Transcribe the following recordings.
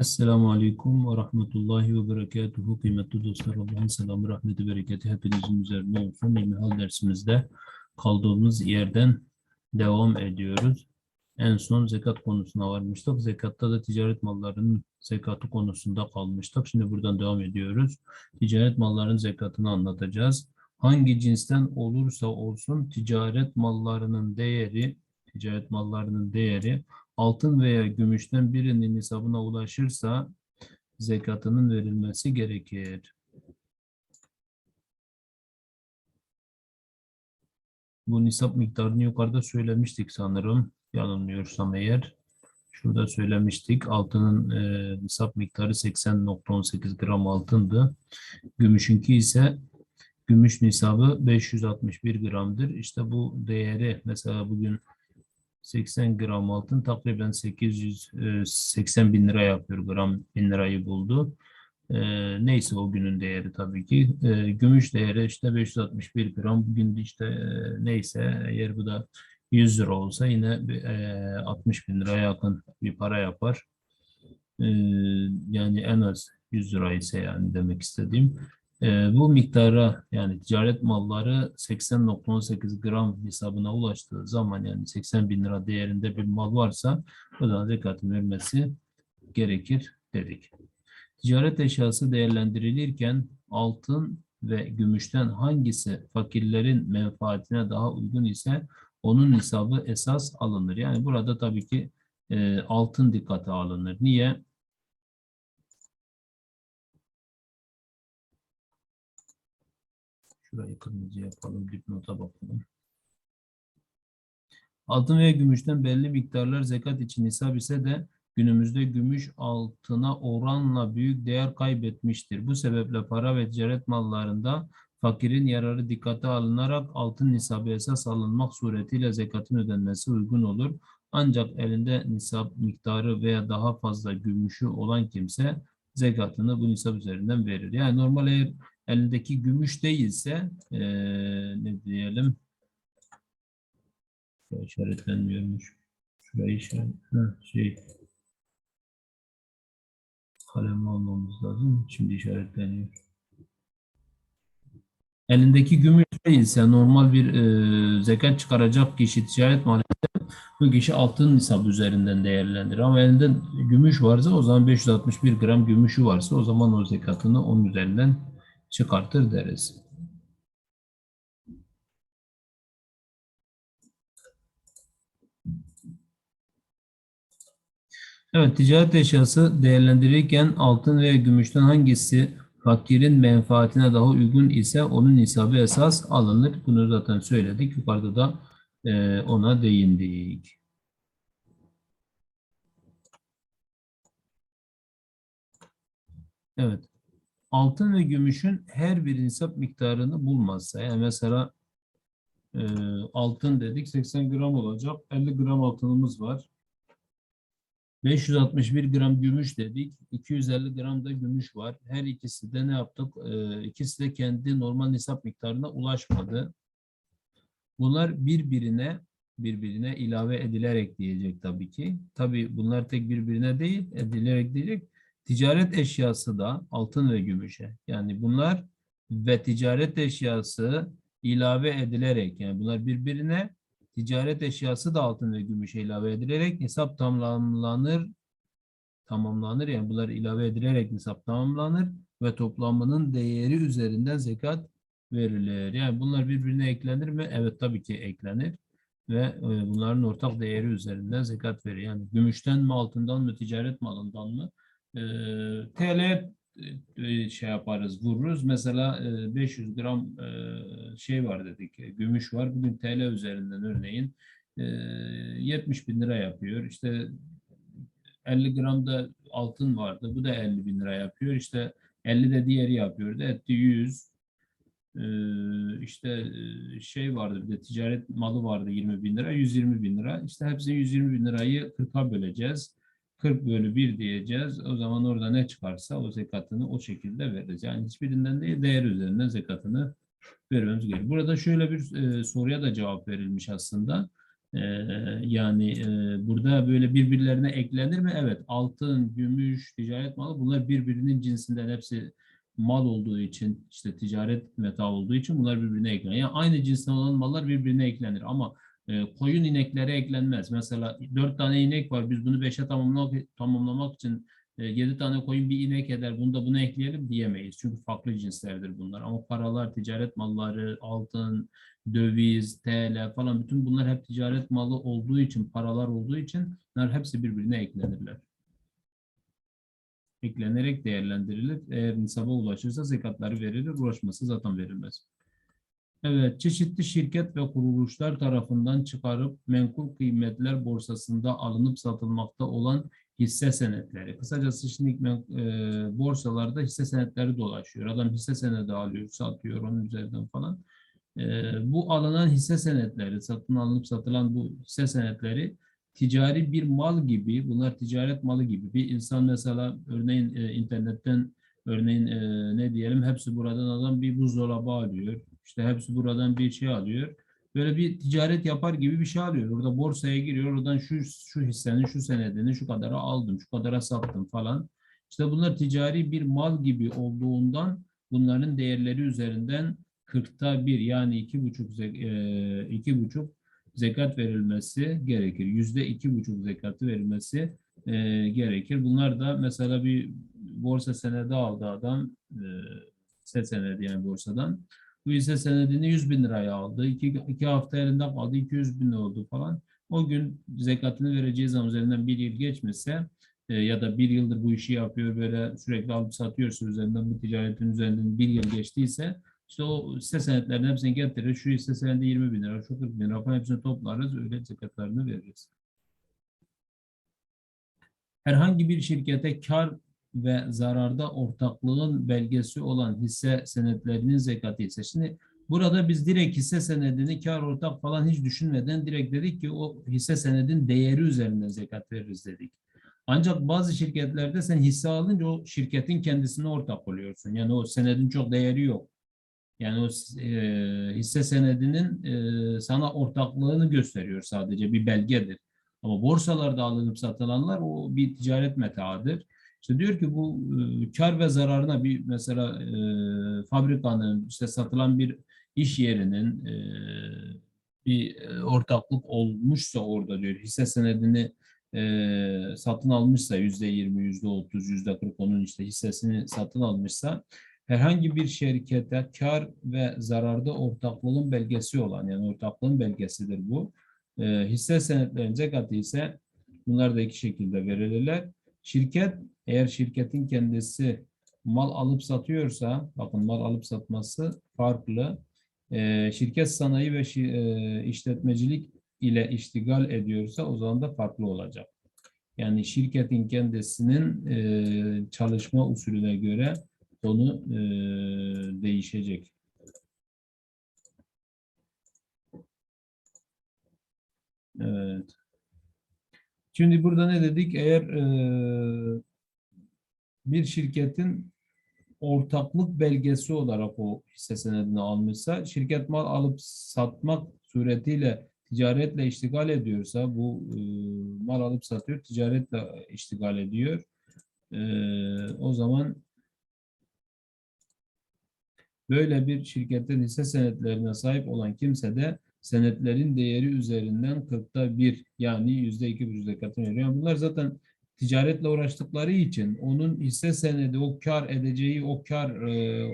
Esselamu Aleyküm ve Rahmetullahi ve Berekatuhu. Kıymetli dostlar Allah'ın selamı, rahmeti, bereketi hepinizin üzerine olsun. İlmihal dersimizde kaldığımız yerden devam ediyoruz. En son zekat konusuna varmıştık. Zekatta da ticaret mallarının zekatı konusunda kalmıştık. Şimdi buradan devam ediyoruz. Ticaret mallarının zekatını anlatacağız. Hangi cinsten olursa olsun ticaret mallarının değeri, ticaret mallarının değeri altın veya gümüşten birinin nisabına ulaşırsa zekatının verilmesi gerekir. Bu nisap miktarını yukarıda söylemiştik sanırım. Yanılmıyorsam eğer. Şurada söylemiştik. Altının e, nisap miktarı 80.18 gram altındı. Gümüşünki ise gümüş nisabı 561 gramdır. İşte bu değeri mesela bugün 80 gram altın takriben 880 bin lira yapıyor. Gram bin lirayı buldu. Ee, neyse o günün değeri tabii ki. Ee, gümüş değeri işte 561 gram. Bugün işte e, neyse eğer bu da 100 lira olsa yine bir, e, 60 bin liraya yakın bir para yapar. Yani en az 100 lira ise yani demek istediğim. Ee, bu miktara yani ticaret malları 80.18 gram hesabına ulaştığı zaman yani 80 bin lira değerinde bir mal varsa o zaman zekatın vermesi gerekir dedik. Ticaret eşyası değerlendirilirken altın ve gümüşten hangisi fakirlerin menfaatine daha uygun ise onun hesabı esas alınır. Yani burada tabii ki e, altın dikkate alınır. Niye? Şurayı kırmızı yapalım, dipnota bakalım. Altın ve gümüşten belli miktarlar zekat için hesap ise de günümüzde gümüş altına oranla büyük değer kaybetmiştir. Bu sebeple para ve ticaret mallarında fakirin yararı dikkate alınarak altın nisabı esas alınmak suretiyle zekatın ödenmesi uygun olur. Ancak elinde nisap miktarı veya daha fazla gümüşü olan kimse zekatını bu nisap üzerinden verir. Yani normal eğer elindeki gümüş değilse eee, ne diyelim Şuraya işaretlenmiyormuş. Şurayı işaret ha, şey kalem almamız lazım. Şimdi işaretleniyor. Elindeki gümüş değilse normal bir eee, zekat çıkaracak kişi ticaret maliyeti bu kişi altın nisabı üzerinden değerlendirir. Ama elinde gümüş varsa o zaman 561 gram gümüşü varsa o zaman o zekatını onun üzerinden çıkartır deriz. Evet, ticaret eşyası değerlendirirken altın veya gümüşten hangisi fakirin menfaatine daha uygun ise onun hesabı esas alınır. Bunu zaten söyledik. Yukarıda da e, ona değindik. Evet. Altın ve gümüşün her bir nisap miktarını bulmazsa yani mesela e, altın dedik 80 gram olacak 50 gram altınımız var. 561 gram gümüş dedik 250 gram da gümüş var. Her ikisi de ne yaptık? E, ikisi de kendi normal nisap miktarına ulaşmadı. Bunlar birbirine birbirine ilave edilerek diyecek tabii ki. Tabii bunlar tek birbirine değil edilerek diyecek ticaret eşyası da altın ve gümüşe. Yani bunlar ve ticaret eşyası ilave edilerek yani bunlar birbirine ticaret eşyası da altın ve gümüşe ilave edilerek hesap tamamlanır tamamlanır yani bunlar ilave edilerek hesap tamamlanır ve toplamının değeri üzerinden zekat verilir. Yani bunlar birbirine eklenir mi? Evet tabii ki eklenir ve e, bunların ortak değeri üzerinden zekat verir. Yani gümüşten mi altından mı ticaret malından mı? E, TL e, şey yaparız, vururuz. Mesela e, 500 gram e, şey var dedik, e, gümüş var. Bugün TL üzerinden örneğin e, 70 bin lira yapıyor. İşte 50 gram da altın vardı. Bu da 50 bin lira yapıyor. İşte 50 de diğeri yapıyordu. Etti 100. Ee, işte e, şey vardı bir de ticaret malı vardı 20 bin lira 120 bin lira işte hepsini 120 bin lirayı 40'a böleceğiz 40 bölü 1 diyeceğiz. O zaman orada ne çıkarsa o zekatını o şekilde veririz. Yani hiçbirinden değil değer üzerinden zekatını vermemiz gerekiyor. Burada şöyle bir e, soruya da cevap verilmiş aslında. Ee, yani e, burada böyle birbirlerine eklenir mi? Evet. Altın, gümüş, ticaret malı bunlar birbirinin cinsinden hepsi mal olduğu için işte ticaret meta olduğu için bunlar birbirine eklenir. Yani aynı cinsten olan mallar birbirine eklenir ama e, koyun ineklere eklenmez. Mesela dört tane inek var. Biz bunu beşe tamamlamak, tamamlamak için e, yedi tane koyun bir inek eder. Bunu da buna ekleyelim diyemeyiz. Çünkü farklı cinslerdir bunlar. Ama paralar, ticaret malları, altın, döviz, TL falan bütün bunlar hep ticaret malı olduğu için, paralar olduğu için bunlar hepsi birbirine eklenirler. Eklenerek değerlendirilir. Eğer nisaba ulaşırsa zekatları verilir, ulaşması zaten verilmez. Evet, çeşitli şirket ve kuruluşlar tarafından çıkarıp menkul kıymetler borsasında alınıp satılmakta olan hisse senetleri. Kısacası şimdi e, borsalarda hisse senetleri dolaşıyor. Adam hisse senedi alıyor, satıyor onun üzerinden falan. E, bu alınan hisse senetleri, satın alınıp satılan bu hisse senetleri ticari bir mal gibi, bunlar ticaret malı gibi. Bir insan mesela örneğin e, internetten örneğin e, ne diyelim hepsi buradan adam bir buzdolabı alıyor. İşte hepsi buradan bir şey alıyor. Böyle bir ticaret yapar gibi bir şey alıyor. Orada borsaya giriyor. Oradan şu şu hissenin şu senedini şu kadara aldım, şu kadara sattım falan. İşte bunlar ticari bir mal gibi olduğundan bunların değerleri üzerinden 40'ta bir yani iki buçuk e, iki buçuk zekat verilmesi gerekir. Yüzde iki buçuk zekatı verilmesi e, gerekir. Bunlar da mesela bir borsa senedi aldı adam e, hisse senedi yani borsadan. Bu hisse senedini 100 bin liraya aldı. İki, iki hafta elinde kaldı. 200 bin oldu falan. O gün zekatını vereceği zaman üzerinden bir yıl geçmişse e, ya da bir yıldır bu işi yapıyor böyle sürekli alıp satıyorsa üzerinden bu ticaretin üzerinden bir yıl geçtiyse işte o hisse senetlerinin hepsini getirir. Şu hisse senedi 20 bin lira, şu 40 bin lira falan hepsini toplarız. Öyle zekatlarını veririz. Herhangi bir şirkete kar ve zararda ortaklığın belgesi olan hisse senetlerinin zekatı ise. Şimdi burada biz direkt hisse senedini kar ortak falan hiç düşünmeden direkt dedik ki o hisse senedin değeri üzerinden zekat veririz dedik. Ancak bazı şirketlerde sen hisse alınca o şirketin kendisine ortak oluyorsun. Yani o senedin çok değeri yok. Yani o e, hisse senedinin e, sana ortaklığını gösteriyor sadece bir belgedir. Ama borsalarda alınıp satılanlar o bir ticaret metaıdır. İşte diyor ki bu e, kar ve zararına bir mesela e, fabrikanın işte satılan bir iş yerinin e, bir e, ortaklık olmuşsa orada diyor hisse senedini e, satın almışsa yüzde yirmi, yüzde otuz, yüzde kırk onun işte hissesini satın almışsa herhangi bir şirkete kar ve zararda ortaklığın belgesi olan yani ortaklığın belgesidir bu. E, hisse senetlerinin zekatı ise bunlar da iki şekilde verilirler. Şirket eğer şirketin kendisi mal alıp satıyorsa, bakın mal alıp satması farklı. Ee, şirket sanayi ve şi- e, işletmecilik ile iştigal ediyorsa o zaman da farklı olacak. Yani şirketin kendisinin e, çalışma usulüne göre konu e, değişecek. Evet. Şimdi burada ne dedik? Eğer e, bir şirketin ortaklık belgesi olarak o hisse senedini almışsa, şirket mal alıp satmak suretiyle ticaretle iştigal ediyorsa, bu e, mal alıp satıyor, ticaretle iştigal ediyor. E, o zaman böyle bir şirketin hisse senetlerine sahip olan kimse de senetlerin değeri üzerinden kırkta bir yani yüzde iki bir zekatını veriyor. Bunlar zaten ticaretle uğraştıkları için onun hisse senedi o kar edeceği o kar e,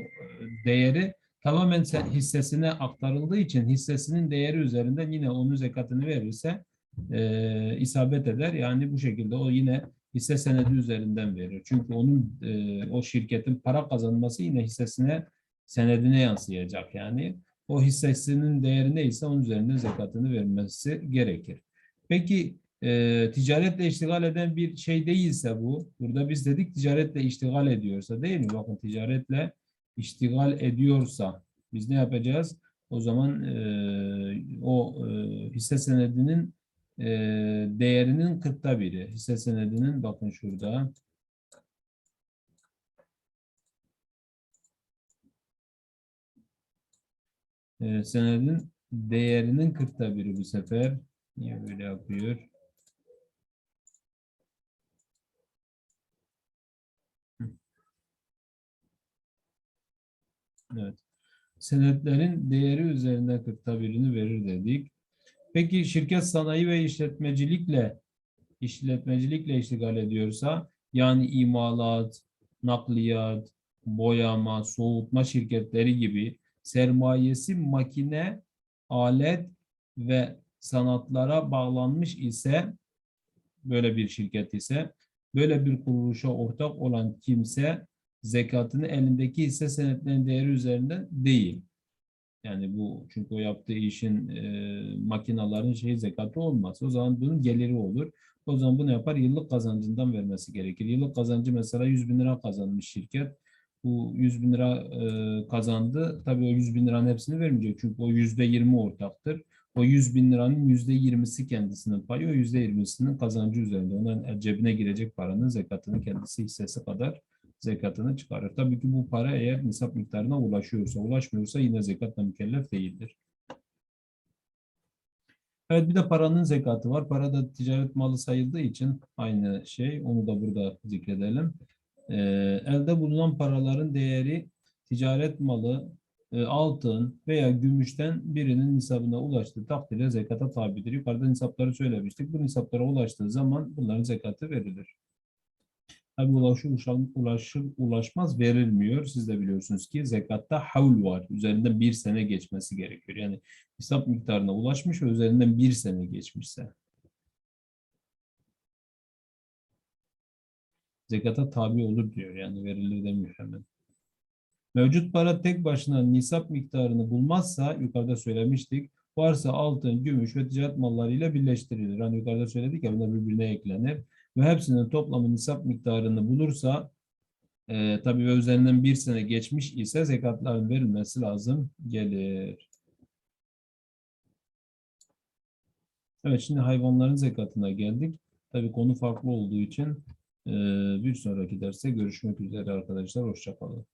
değeri tamamen hissesine aktarıldığı için hissesinin değeri üzerinden yine onun zekatını verirse e, isabet eder. Yani bu şekilde o yine hisse senedi üzerinden verir. Çünkü onun e, o şirketin para kazanması yine hissesine senedine yansıyacak yani o hissesinin değeri neyse onun üzerinden zekatını vermesi gerekir. Peki e, ticaretle iştigal eden bir şey değilse bu, burada biz dedik ticaretle iştigal ediyorsa değil mi? Bakın ticaretle iştigal ediyorsa biz ne yapacağız? O zaman e, o e, hisse senedinin e, değerinin kırkta biri. Hisse senedinin bakın şurada e, senedin değerinin kırkta biri bu sefer. Niye böyle yapıyor? Evet. Senetlerin değeri üzerinden 40 birini verir dedik. Peki şirket sanayi ve işletmecilikle işletmecilikle iştigal ediyorsa yani imalat, nakliyat, boyama, soğutma şirketleri gibi sermayesi makine, alet ve sanatlara bağlanmış ise böyle bir şirket ise böyle bir kuruluşa ortak olan kimse zekatını elindeki hisse senetlerinin değeri üzerinden değil. Yani bu çünkü o yaptığı işin e, makinaların şey zekatı olmaz. O zaman bunun geliri olur. O zaman bunu yapar yıllık kazancından vermesi gerekir. Yıllık kazancı mesela 100 bin lira kazanmış şirket. Bu 100 bin lira e, kazandı. Tabii o 100 bin liranın hepsini vermeyecek. Çünkü o yüzde 20 ortaktır. O 100 bin liranın yüzde 20'si kendisinin payı. O yüzde 20'sinin kazancı üzerinde. Onun cebine girecek paranın zekatını kendisi hissesi kadar zekatını çıkarır. Tabii ki bu para eğer nisap miktarına ulaşıyorsa, ulaşmıyorsa yine zekatla mükellef değildir. Evet bir de paranın zekatı var. Para da ticaret malı sayıldığı için aynı şey. Onu da burada zikredelim. Ee, elde bulunan paraların değeri ticaret malı, e, altın veya gümüşten birinin nisabına ulaştığı takdirde zekata tabidir. Yukarıda nisapları söylemiştik. Bu nisaplara ulaştığı zaman bunların zekatı verilir. Tabi ulaşır, ulaşır, ulaşmaz verilmiyor. Siz de biliyorsunuz ki zekatta havl var. Üzerinden bir sene geçmesi gerekiyor. Yani hesap miktarına ulaşmış ve üzerinden bir sene geçmişse. Zekata tabi olur diyor. Yani verilir demiyor hemen. Mevcut para tek başına nisap miktarını bulmazsa yukarıda söylemiştik. Varsa altın, gümüş ve ticaret mallarıyla birleştirilir. Hani yukarıda söyledik ya bunlar birbirine eklenir ve hepsinin toplamı nisap miktarını bulursa e, tabii üzerinden bir sene geçmiş ise zekatların verilmesi lazım gelir. Evet şimdi hayvanların zekatına geldik. Tabii konu farklı olduğu için bir sonraki derste görüşmek üzere arkadaşlar. Hoşçakalın.